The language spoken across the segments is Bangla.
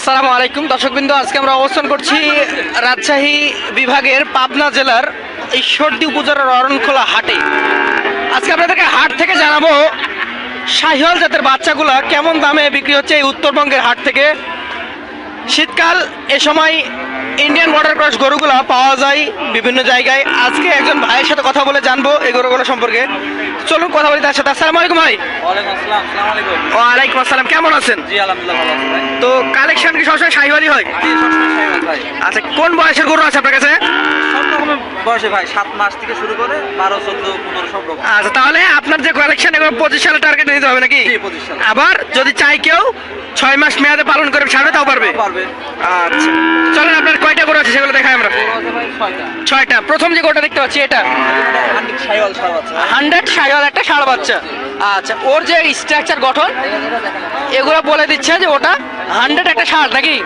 আসসালামু আলাইকুম দর্শকবৃন্দ, আজকে আমরা অবস্থান করছি রাজশাহী বিভাগের পাবনা জেলার ঈশ্বরদী উপজেলার অরণখোলা হাটে। আজকে আপনাদেরকে হাট থেকে জানাব, শাহিওয়াল জাতের বাচ্চাগুলো কেমন দামে বিক্রি হচ্ছে এই উত্তরবঙ্গের হাট থেকে? শীতকাল এ সময় ক্রস গরুগুলা পাওয়া যায় বিভিন্ন জায়গায়। আজকে একজন ভাইয়ের সাথে কথা বলে জানব এই গরুগুলো সম্পর্কে। চলুন কথা বলি তার সাথে। আসসালামু আলাইকুম ভাই। ওয়ালাইকুম আসসালাম কেমন আছেন? তো কালেকশন কি সবসময় শাহিওয়ালি হয়? আচ্ছা কোন বয়সের গরু আছে আপনার কাছে? বয়সে ভাই সাত মাস থেকে শুরু করে বারো চোদ্দ পনেরো সব রকম। আচ্ছা তাহলে আপনার যে কালেকশন এগুলো পঁচিশ সালে টার্গেট নিতে হবে নাকি? জি পঁচিশ সাল আবার যদি চাই কেউ ছয় মাস মেয়াদে পালন করে ছাড়বে তাও পারবে? পারবে। আচ্ছা চলেন আপনার কয়টা গরু আছে সেগুলো দেখাই আমরা। ছয়টা। প্রথম যে গরুটা দেখতে পাচ্ছি এটা? হান্ড্রেড সাইওয়াল একটা ষাড় বাচ্চা। আচ্ছা ওর যে স্ট্রাকচার গঠন এগুলো বলে দিচ্ছে যে ওটা হান্ড্রেড একটা ষাড় নাকি?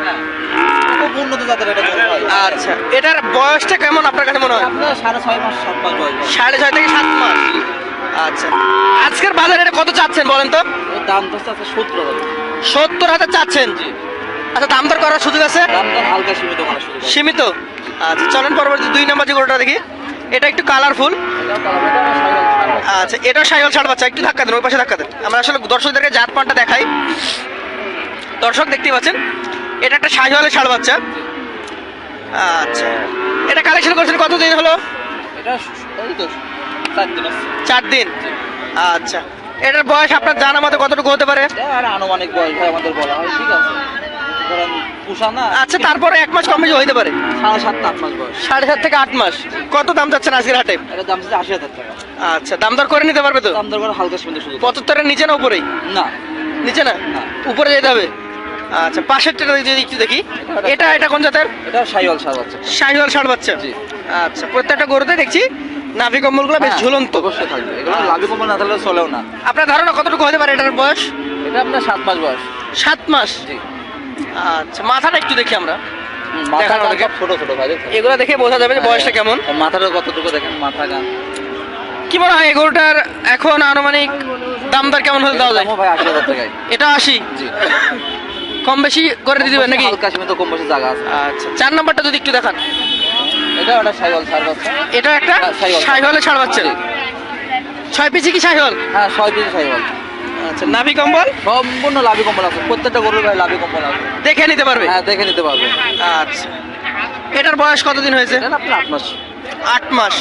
আচ্ছা এটার বয়সটা কেমন আপনার কাছে মনে হয়? সাড়ে ছয় থেকে সাত মাস। আচ্ছা আজকের বাজারে এটা কত চাচ্ছেন বলেন তো? দাম আছে সত্তর হাজার। সত্তর হাজার চাচ্ছেন? জি। আচ্ছা দাম দর করার সুযোগ আছে? সীমিত আচ্ছা চলেন পরবর্তী দুই নম্বর যে গরুটা দেখি। এটা একটু কালারফুল। আচ্ছা এটা সাইকেল ছাড় বাচ্চা। একটু ধাক্কা দেন ওই পাশে ধাক্কা দেন। আমরা আসলে দর্শকদেরকে জাত পানটা দেখাই। দর্শক দেখতেই পাচ্ছেন? এটা একটা সাইকেলের ছাড় বাচ্চা। আচ্ছা। এটা কালেকশন করছেন কতদিন হলো? চার দিন আচ্ছা। এটার বয়স আপনার জানা মতো কতটুকু হতে পারে? আনুমানিক বয়স আমাদের বলা হয় ঠিক আছে। ধরেন পুষা না? আচ্ছা তারপরে এক মাস কম বেশি হইতে পারে। সাড়ে সাত আট মাস বয়স। সাড়ে সাত থেকে আট মাস। কত দাম যাচ্ছেন আজকের হাটে? দাম হচ্ছে আশি হাজার টাকা। আচ্ছা দাম দর করে নিতে পারবে তো? দাম দর করে হালকা শুধু পঁচাত্তরের নিচে না উপরেই? না। নিচে না। উপরে যেতে হবে? আচ্ছা পাশেরটা যদি একটু দেখি। এটা এটা কোন জাতের? এটা সাইওয়াল সার আছে শাহিওয়াল ষাট বাচ্চা। জি। আচ্ছা প্রত্যেকটা গরুতে দেখছি নাভি কম্বলগুলো বেশ হ্যাঁ, ঝুলন্ত। অবশ্যই থাকবে। এগুলো কম্বল না থাকলে চলেও না। আপনার ধারণা কতটুকু হতে পারে এটার বয়স? এটা আপনার সাত মাস বয়স। সাত মাস? জি। আচ্ছা মাথাটা একটু দেখি আমরা। দেখানো দেখে। ছোট ছোট ভাই এগুলো দেখে বোঝা যাবে যে বয়সটা কেমন। আর মাথাটা কতটুকু দেখেন মাথা গান। কি মনে হয় এই গরুটার এখন আনুমানিক দাম দর কেমন হলে দেওয়া যায়? ভাই আশি হাজার টাকায়। এটা আশি? জি। কম বেশি করে দিয়ে দিবেন নাকি? হালকা সীমিত কম বেশি জায়গা আছে। আচ্ছা চার নাম্বারটা যদি একটু দেখান। এটা ওটা সাইওয়াল সার আছে। এটা একটা হ্যাঁ, শাহিওয়াল। ছাড় বাচ্চা। ছয় পিসি কি শাহিওয়াল হ্যাঁ ছয় পিস সাইওয়াল আচ্ছা নাভি কম্বল? সম্পূর্ণ লাভি কম্বল আছে প্রত্যেকটা গরুর ভাই লাভি কম্বল আছে। দেখে নিতে পারবে? হ্যাঁ দেখে নিতে পারবে। আচ্ছা এটার বয়স কতদিন হয়েছে? এটা আপনার আট মাস। আট মাস।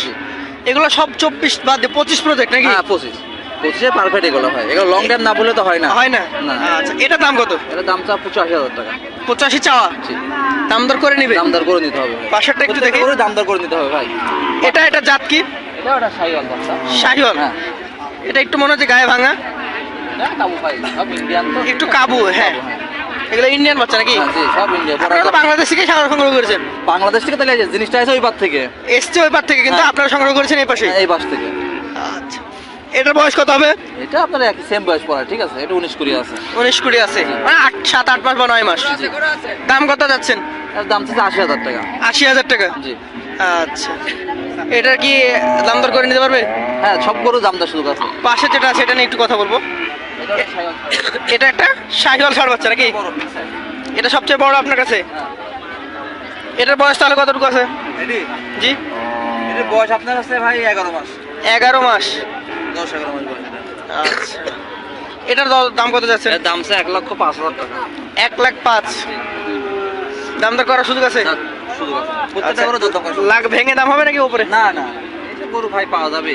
এগুলো সব চব্বিশ বাদ দিয়ে পঁচিশ প্রজেক্ট নাকি? হ্যাঁ পঁচিশ। পঁচিশে পারফেক্ট এগুলো হয়। এগুলো লং টাইম না বললে তো হয় না। হয় না। আচ্ছা এটার দাম কত? এটা দাম চা পঁচাশি হাজার টাকা। পঁচাশি চাওয়া? দাম দর করে নিবে? দাম দর করে নিতে হবে। পাশেরটা একটু দেখি। দাম দর করে নিতে হবে ভাই। এটা এটা জাত কি? এটা ওটা দামটা শাহিওয়াল। হ্যাঁ। এটা একটু মনে হচ্ছে গায়ে ভাঙা। একটু কাবু হ্যাঁ। এগুলো ইন্ডিয়ান বাচ্চা নাকি? হ্যাঁ, সব ইন্ডিয়া আপনারা তো বাংলাদেশ থেকে সংগ্রহ করেছেন। বাংলাদেশ থেকে তাহলে জিনিসটা আছে ওই পার থেকে। এসছে ওই পার থেকে কিন্তু হ্যাঁ। আপনারা সংগ্রহ করেছেন এই পাশে এই পাশ থেকে। আচ্ছা। এটার বয়স কত হবে? এটা আপনার একই সেম বয়স পড়া ঠিক আছে? এটা উনিশ কুড়ি আছে। উনিশ কুড়ি আছে। মানে আট সাত আট মাস বা নয় মাস। দাম কত যাচ্ছেন? দাম হচ্ছে আশি হাজার টাকা। আশি হাজার টাকা। জি। আচ্ছা। এটার কি দাম দর করে নিতে পারবে? হ্যাঁ সব গরু দাম দর সুযোগ আছে। পাশে যেটা আছে এটা নিয়ে একটু কথা বলব। এটা একটা শাহিওয়াল ষাড় বাচ্চা নাকি। এটা সবচেয়ে বড় আপনার কাছে? হ্যাঁ। এটার বয়স তাহলে কতটুকু আছে? জি? এটির বয়স আপনার আছে ভাই এগারো মাস। এগারো মাস। দশ এগারো মাস আচ্ছা। এটার দ- দাম কত যাচ্ছে? এর দাম আছে এক লক্ষ পাঁচ হাজার টাকা। এক লাখ পাঁচ। দাম দর করার সুযোগ আছে? না, আছে প্রত্যেকটা আচ্ছা, গরু দরদাম করা লাখ ভেঙে দাম হবে নাকি উপরে? না না গরু ভাই পাওয়া যাবে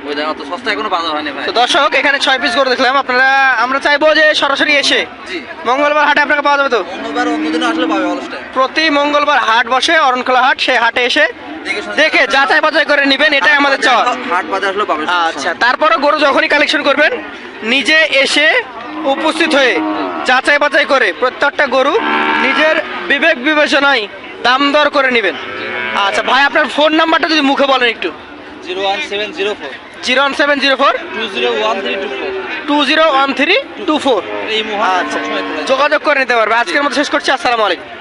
ওই দাম অত সস্তা এখনও বাজার হয়নি ভাই। তো দর্শক এখানে ছয় পিস করে দেখলাম আপনারা আমরা চাইব যে সরাসরি এসে মঙ্গলবার হাটে আপনাকে পাওয়া যাবে তো? অন্যবার অন্যদিনও আসলে পাবে অলসটাই প্রতি মঙ্গলবার হাট বসে অরণখোলা হাট সেই হাটে এসে দেখে দেখে যাচাই বাছাই করে নেবেন এটাই আমাদের চাওয়া হাট বাজার আসলে পাবে আচ্ছা তারপরে গরু যখনই কালেকশন করবেন নিজে এসে উপস্থিত হয়ে যাচাই বাছাই করে প্রত্যেকটা গরু নিজের বিবেক বিবেচনায় দাম দর করে নেবেন। আচ্ছা ভাই আপনার ফোন নাম্বারটা যদি মুখে বলেন একটু। Zero one seven zero four. Zero one seven zero four. Two zero one three two four. Two zero one three two four. আচ্ছা। যোগাযোগ করে নিতে পারবে। আজকের মতো শেষ করছি। আসসালামু আলাইকুম।